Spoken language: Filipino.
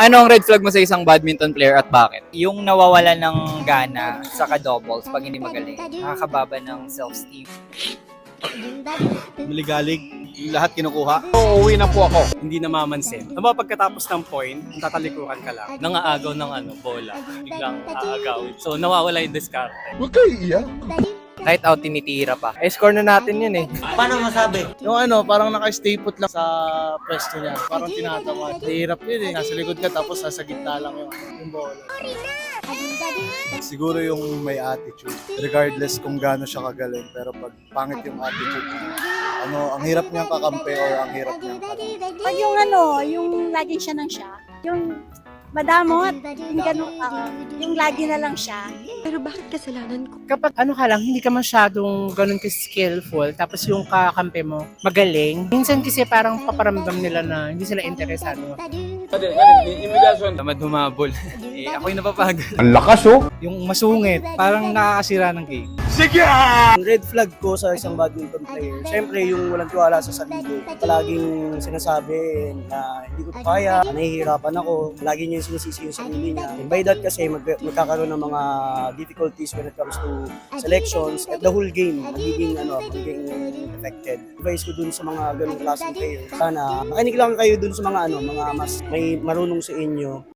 Ano ang red flag mo sa isang badminton player at bakit? Yung nawawala ng gana sa ka-doubles pag hindi magaling, nakakababa ng self-esteem. Maligalig, lahat kinukuha. Uuwi na po ako. Hindi namamansin. Diba pagkatapos ng point, tatalikuran ka lang. Nangaagaw ng ano, bola. Biglang aagawin. So nawawala yung discard. Kahit out tinitira pa. Eh, score na natin yun eh. Yung ano, parang naka-stay put lang sa pwesto niya. Parang tinatama. Hirap yun eh. Nasa likod ka tapos nasa gitna lang yung, yung bola. Siguro yung may attitude. Regardless kung gaano siya kagaling. Pero pag pangit yung attitude niya, ano, ang hirap niyang kakampi or ang hirap niyang kalaban. Pag yung ano, yung lagi siya ng siya, yung madamot, yung ganun, ah, yung lagi na lang siya. Pero bakit kasalanan ko? kapag ano ka lang, hindi ka masyadong ganun ka-skillful, tapos yung kakampi mo magaling, minsan kasi parang paparamdam nila na hindi sila interesado. Tamad humabol. eh, ako'y napapagod. Yung masungit, parang nakakasira ng game. Ang red flag ko sa isang badminton player, syempre yung walang tiwala sa sarili. Palaging sinasabi na hindi ko kaya, nahihirapan ako, lagi niya yung sinisisi yung sarili niya. And by that kasi mag magkakaroon ng mga difficulties when it comes to selections at the whole game, magiging ano, magiging affected. Advice ko dun sa mga ganung klaseng player, sana makinig lang kayo dun sa mga ano, mga mas may marunong sa inyo